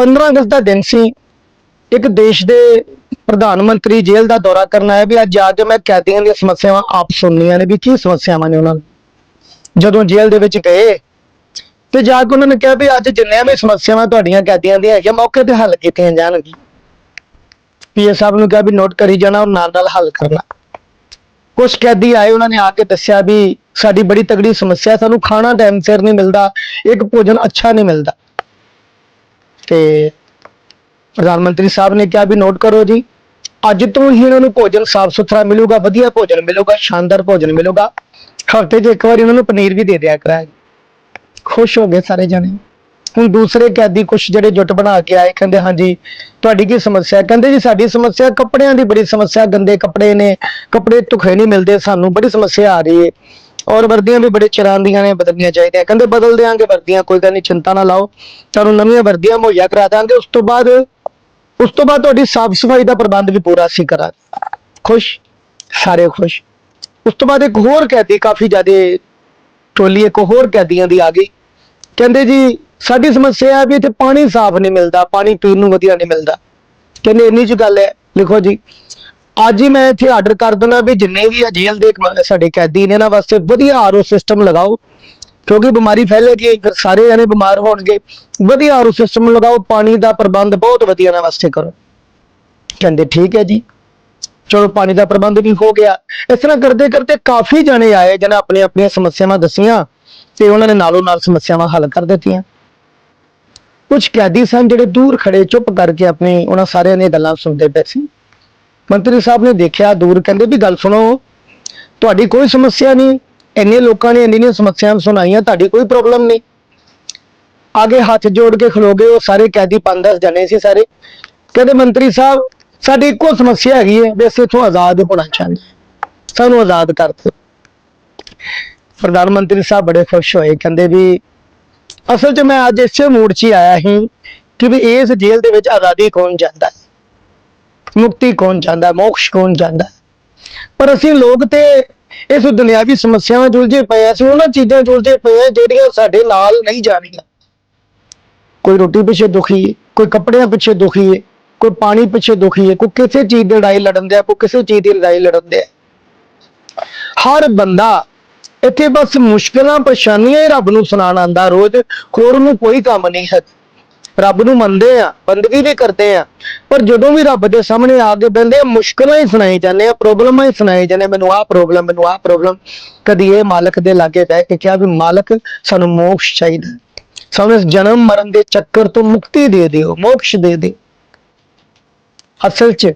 15 ਅਗਸਤ ਦਾ ਦਿਨ ਸੀ। ਇੱਕ ਦੇਸ਼ ਦੇ ਪ੍ਰਧਾਨ ਮੰਤਰੀ ਜੇਲ੍ਹ ਦਾ ਦੌਰਾ ਕਰਨ ਆਇਆ ਵੀ ਅੱਜ ਜਾ ਕੇ ਮੈਂ ਕੈਦੀਆਂ ਦੀਆਂ ਸਮੱਸਿਆਵਾਂ ਆਪ ਸੁਣਨੀਆਂ ਨੇ ਵੀ ਕੀ ਸਮੱਸਿਆਵਾਂ ਨੇ ਉਹਨਾਂ ਨੂੰ। ਜਦੋਂ ਜੇਲ੍ਹ ਦੇ ਵਿੱਚ ਗਏ ਤੇ ਜਾ ਕੇ ਉਹਨਾਂ ਨੇ ਕਿਹਾ ਵੀ ਅੱਜ ਜਿੰਨੀਆਂ ਵੀ ਸਮੱਸਿਆਵਾਂ ਤੁਹਾਡੀਆਂ ਕੈਦੀਆਂ ਦੀਆਂ ਹੈਗੀਆਂ, ਮੌਕੇ ਤੇ ਹੱਲ ਕੀਤੀਆਂ ਜਾਣਗੀਆਂ। ਪੀਏ ਸਾਹਿਬ ਨੂੰ ਕਿਹਾ ਵੀ ਨੋਟ ਕਰੀ ਜਾਣਾ ਔਰ ਨਾਲ ਨਾਲ ਹੱਲ ਕਰਨਾ। ਕੁਝ ਕੈਦੀ ਆਏ, ਉਹਨਾਂ ਨੇ ਆ ਕੇ ਦੱਸਿਆ ਵੀ ਸਾਡੀ ਬੜੀ ਤਗੜੀ ਸਮੱਸਿਆ, ਸਾਨੂੰ ਖਾਣਾ ਟਾਈਮ ਸਿਰ ਨਹੀਂ ਮਿਲਦਾ, ਇੱਕ ਭੋਜਨ ਅੱਛਾ ਨਹੀਂ ਮਿਲਦਾ। ਤੇ ਪ੍ਰਧਾਨ ਮੰਤਰੀ ਸਾਹਿਬ ਨੇ ਕਿਹਾ ਵੀ ਨੋਟ ਕਰੋ ਜੀ, ਅੱਜ ਤੋਂ ਹੀ ਇਹਨਾਂ ਨੂੰ ਭੋਜਨ ਸਾਫ਼ ਸੁਥਰਾ ਮਿਲੂਗਾ, ਵਧੀਆ ਭੋਜਨ ਮਿਲੂਗਾ, ਸ਼ਾਨਦਾਰ ਭੋਜਨ ਮਿਲੂਗਾ। ਹਫ਼ਤੇ 'ਚ ਇੱਕ ਵਾਰੀ ਇਹਨਾਂ ਨੂੰ ਪਨੀਰ ਵੀ ਦੇ ਦਿਆ ਕਰਾਂਗੇ ਖੁਸ਼ ਹੋ ਗਏ ਸਾਰੇ ਜਣੇ। ਹੁਣ ਦੂਸਰੇ ਕੈਦੀ ਕੁਛ ਜਿਹੜੇ ਜੁੱਟ ਬਣਾ ਕੇ ਆਏ, ਕਹਿੰਦੇ ਹਾਂਜੀ, ਤੁਹਾਡੀ ਕੀ ਸਮੱਸਿਆ? ਕਹਿੰਦੇ ਜੀ ਸਾਡੀ ਸਮੱਸਿਆ ਕੱਪੜਿਆਂ ਦੀ ਬੜੀ ਸਮੱਸਿਆ, ਗੰਦੇ ਕੱਪੜੇ ਨੇ, ਕੱਪੜੇ ਧੁਖੇ ਨਹੀਂ ਮਿਲਦੇ ਸਾਨੂੰ, ਬੜੀ ਸਮੱਸਿਆ ਆ ਰਹੀ ਹੈ ਔਰ ਵਰਦੀਆਂ ਵੀ ਬੜੇ ਚਿਰਾਂ ਨੇ, ਬਦਲਣੀਆਂ ਚਾਹੀਦੀਆਂ। ਕਹਿੰਦੇ ਬਦਲ ਦਿਆਂਗੇ ਵਰਦੀਆਂ, ਕੋਈ ਗੱਲ ਨਹੀਂ, ਚਿੰਤਾ ਨਾ ਲਾਓ। ਤੁਹਾਨੂੰ ਨਵੀਆਂ ਵਰਦੀਆਂ ਮੁਹੱਈਆ ਕਰਾ ਦਾਂਗੇ, ਉਸ ਤੋਂ ਬਾਅਦ, ਉਸ ਤੋਂ ਬਾਅਦ ਤੁਹਾਡੀ ਸਾਫ਼ ਸਫ਼ਾਈ ਦਾ ਪ੍ਰਬੰਧ ਵੀ ਪੂਰਾ ਅਸੀਂ ਕਰਾਂਗੇ। ਖੁਸ਼? ਸਾਰੇ ਖੁਸ਼। ਉਸ ਤੋਂ ਬਾਅਦ ਇੱਕ ਹੋਰ ਕੈਦੀ ਕਾਫੀ ਜ਼ਿਆਦਾ ਟੋਲੀ, ਇੱਕ ਹੋਰ ਕੈਦੀਆਂ ਦੀ ਆ ਗਈ। ਕਹਿੰਦੇ ਜੀ, ਸਾਡੀ ਸਮੱਸਿਆ ਹੈ ਵੀ ਇੱਥੇ ਪਾਣੀ ਸਾਫ਼ ਨਹੀਂ ਮਿਲਦਾ, ਪਾਣੀ ਪੀਣ ਨੂੰ ਵਧੀਆ ਨਹੀਂ ਮਿਲਦਾ। ਕਹਿੰਦੇ ਇੰਨੀ ਚ ਗੱਲ ਹੈ, ਲਿਖੋ ਜੀ। ਅੱਜ ਹੀ ਮੈਂ ਇੱਥੇ ਆਰਡਰ ਕਰ ਦਿੰਦਾ ਵੀ ਜਿੰਨੇ ਵੀ ਆ ਜੇਲ੍ਹ ਦੇ ਸਾਡੇ ਕੈਦੀ ਨੇ, ਇਹਨਾਂ ਵਾਸਤੇ ਵਧੀਆ ਆਰਓ ਸਿਸਟਮ ਲਗਾਓ। ਕਿਉਂਕਿ ਬਿਮਾਰੀ ਫੈਲੇਗੀ ਸਾਰੇ ਜਣੇ ਬਿਮਾਰ ਹੋਣਗੇ। ਵਧੀਆ ਆਰਓ ਸਿਸਟਮ ਲਗਾਓ, ਪਾਣੀ ਦਾ ਪ੍ਰਬੰਧ ਬਹੁਤ ਵਧੀਆ ਇਹਨਾਂ ਵਾਸਤੇ ਕਰੋ। ਕਹਿੰਦੇ ਠੀਕ ਹੈ ਜੀ। ਚਲੋ, ਪਾਣੀ ਦਾ ਪ੍ਰਬੰਧ ਵੀ ਹੋ ਗਿਆ। ਇਸ ਤਰ੍ਹਾਂ ਕਰਦੇ ਕਰਦੇ ਕਾਫੀ ਜਣੇ ਆਏ, ਜਿਹਨਾਂ ਆਪਣੀਆਂ ਆਪਣੀਆਂ ਸਮੱਸਿਆਵਾਂ ਦੱਸੀਆਂ ਤੇ ਉਹਨਾਂ ਨੇ ਨਾਲੋਂ ਨਾਲ ਸਮੱਸਿਆਵਾਂ ਹੱਲ ਕਰ ਦਿੱਤੀਆਂ। ਕੁਝ ਕੈਦੀ ਸਨ ਜਿਹੜੇ ਦੂਰ ਖੜੇ, ਚੁੱਪ ਕਰਕੇ ਆਪਣੇ, ਉਹਨਾਂ ਸਾਰਿਆਂ ਦੀਆਂ ਗੱਲਾਂ ਸੁਣਦੇ ਪਏ ਸੀ। ਮੰਤਰੀ ਸਾਹਿਬ ਨੇ ਦੇਖਿਆ, ਦੂਰ ਕਹਿੰਦੇ ਵੀ ਗੱਲ ਸੁਣੋ। ਤੁਹਾਡੀ ਕੋਈ ਸਮੱਸਿਆ ਨਹੀਂ। ਇੰਨੇ ਲੋਕਾਂ ਨੇ ਇੰਨੀਆਂ ਸਮੱਸਿਆਵਾਂ ਸੁਣਾਈਆਂ, ਤੁਹਾਡੀ ਕੋਈ ਪ੍ਰੋਬਲਮ ਨਹੀਂ। ਆਗੇ ਹੱਥ ਜੋੜ ਕੇ ਖਲੋਗੇ, ਉਹ ਸਾਰੇ ਕੈਦੀ 5-10 ਜਣੇ ਸੀ ਸਾਰੇ। ਕਹਿੰਦੇ ਮੰਤਰੀ ਸਾਹਿਬ, ਸਾਡੀ ਇੱਕੋ ਸਮੱਸਿਆ ਹੈਗੀ ਹੈ ਵੀ ਅਸੀਂ ਇੱਥੋਂ ਆਜ਼ਾਦ ਹੋਣਾ ਚਾਹੁੰਦੇ ਹਾਂ। ਸਾਨੂੰ ਆਜ਼ਾਦ ਕਰ ਦਿਓ। ਪ੍ਰਧਾਨ ਮੰਤਰੀ ਸਾਹਿਬ ਬੜੇ ਖੁਸ਼ ਹੋਏ, ਕਹਿੰਦੇ ਵੀ ਅਸਲ 'ਚ ਮੈਂ ਅੱਜ ਇਸੇ ਮੂਡ 'ਚ ਹੀ ਆਇਆ ਸੀ ਕਿ ਵੀ ਇਸ ਜੇਲ੍ਹ ਦੇ ਵਿੱਚ ਆਜ਼ਾਦੀ ਕੌਣ ਜਾਂਦਾ ਮੁਕਤੀ ਕੌਣ ਚਾਹੁੰਦਾ, ਮੋਕਸ਼ ਕੌਣ ਚਾਹੁੰਦਾ? ਪਰ ਅਸੀਂ ਲੋਕ ਤੇ ਇਸ ਦੁਨਿਆਵੀ ਸਮੱਸਿਆਵਾਂ 'ਚ ਪਏ ਆ ਅਸੀਂ ਉਹਨਾਂ ਚੀਜ਼ਾਂ 'ਚ ਪਏ ਆ ਜਿਹੜੀਆਂ ਸਾਡੇ ਨਾਲ ਨਹੀਂ ਜਾਣੀਆਂ। ਕੋਈ ਰੋਟੀ ਪਿੱਛੇ ਦੁਖੀ ਹੈ ਕੋਈ ਕੱਪੜਿਆਂ ਪਿੱਛੇ ਦੁਖੀ ਹੈ ਕੋਈ ਪਾਣੀ ਪਿੱਛੇ ਦੁਖੀ ਹੈ ਕੋਈ ਕਿਸੇ ਚੀਜ਼ ਦੀ ਲੜਾਈ ਲੜਨ ਦਿਆ, ਕੋਈ ਕਿਸੇ ਚੀਜ਼ ਦੀ ਲੜਾਈ ਲੜਨ ਦਿਆ। ਹਰ ਬੰਦਾ ਇੱਥੇ ਬਸ ਮੁਸ਼ਕਲਾਂ, ਪਰੇਸ਼ਾਨੀਆਂ ਹੀ ਰੱਬ ਨੂੰ ਸੁਣਾਉਣ ਆਂਦਾ ਰੋਜ਼ ਹੋਰ ਨੂੰ ਕੋਈ ਕੰਮ ਨਹੀਂ ਹੈ। ਰੱਬ ਨੂੰ ਮੰਨਦੇ ਆ, ਬੰਦਗੀ ਵੀ ਕਰਦੇ ਆ। ਪਰ ਜਦੋਂ ਵੀ ਰੱਬ ਦੇ ਸਾਹਮਣੇ ਆ ਕੇ ਬੈੰਦੇ ਆ, ਮੁਸ਼ਕਲਾਂ ਹੀ ਸੁਣਾਈ ਜਾਂਦੇ ਆ, ਪ੍ਰੋਬਲਮਾਂ ਹੀ ਸੁਣਾਈ ਜਾਂਦੇ ਮੈਨੂੰ ਆਹ ਪ੍ਰੋਬਲਮ, ਮੈਨੂੰ ਆਹ ਪ੍ਰੋਬਲਮ। ਕਦੀ ਇਹ ਮਾਲਕ ਦੇ ਲਾਗੇ ਬਹਿ ਕੇ ਕਿਹਾ ਵੀ, ਮਾਲਕ, ਸਾਨੂੰ ਮੋਕਸ਼ ਚਾਹੀਦਾ। ਸਾਨੂੰ ਇਸ ਜਨਮ ਮਰਨ ਦੇ ਚੱਕਰ ਤੋਂ ਮੁਕਤੀ ਦੇ ਦਿਓ, ਮੋਕਸ਼ ਦੇ ਦੇ ਅਸਲ 'ਚ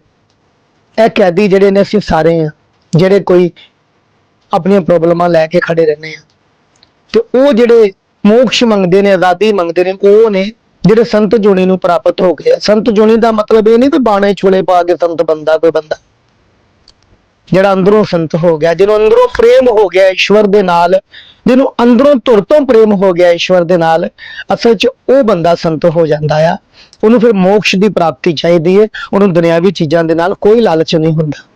ਇਹ ਕੈਦੀ ਜਿਹੜੇ ਨੇ, ਅਸੀਂ ਸਾਰੇ ਆ, ਜਿਹੜੇ ਕੋਈ ਆਪਣੀਆਂ ਪ੍ਰੋਬਲਮਾਂ ਲੈ ਕੇ ਖੜੇ ਰਹਿੰਦੇ ਆ। ਤੇ ਉਹ ਜਿਹੜੇ ਮੋਕਸ਼ ਮੰਗਦੇ ਨੇ, ਆਜ਼ਾਦੀ ਮੰਗਦੇ ਨੇ, ਉਹ ਨੇ ਜਿਹੜੇ ਸੰਤ ਜੁਣੀ ਨੂੰ ਪ੍ਰਾਪਤ ਹੋ ਗਏ ਆ। ਸੰਤ ਜੁਣੀ ਦਾ ਮਤਲਬ ਇਹ ਨਹੀਂ ਕਿ ਬਾਣੇ ਛੋਲੇ ਪਾ ਕੇ ਸੰਤ ਬੰਦਾ ਕੋਈ ਬੰਦਾ। ਜਿਹੜਾ ਅੰਦਰੋਂ ਸੰਤ ਹੋ ਗਿਆ, ਜਿਹਨੂੰ ਅੰਦਰੋਂ ਪ੍ਰੇਮ ਹੋ ਗਿਆ ਈਸ਼ਵਰ ਦੇ ਨਾਲ, ਜਿਹਨੂੰ ਅੰਦਰੋਂ ਤੁਰ ਤੋਂ ਪ੍ਰੇਮ ਹੋ ਗਿਆ ਈਸ਼ਵਰ ਦੇ ਨਾਲ, ਅਸਲ 'ਚ ਉਹ ਬੰਦਾ ਸੰਤ ਹੋ ਜਾਂਦਾ ਆ। ਉਹਨੂੰ ਫਿਰ ਮੋਕਸ਼ ਦੀ ਪ੍ਰਾਪਤੀ ਚਾਹੀਦੀ ਹੈ ਉਹਨੂੰ ਦੁਨਿਆਵੀ ਚੀਜ਼ਾਂ ਦੇ ਨਾਲ ਕੋਈ ਲਾਲਚ ਨਹੀਂ ਹੁੰਦਾ।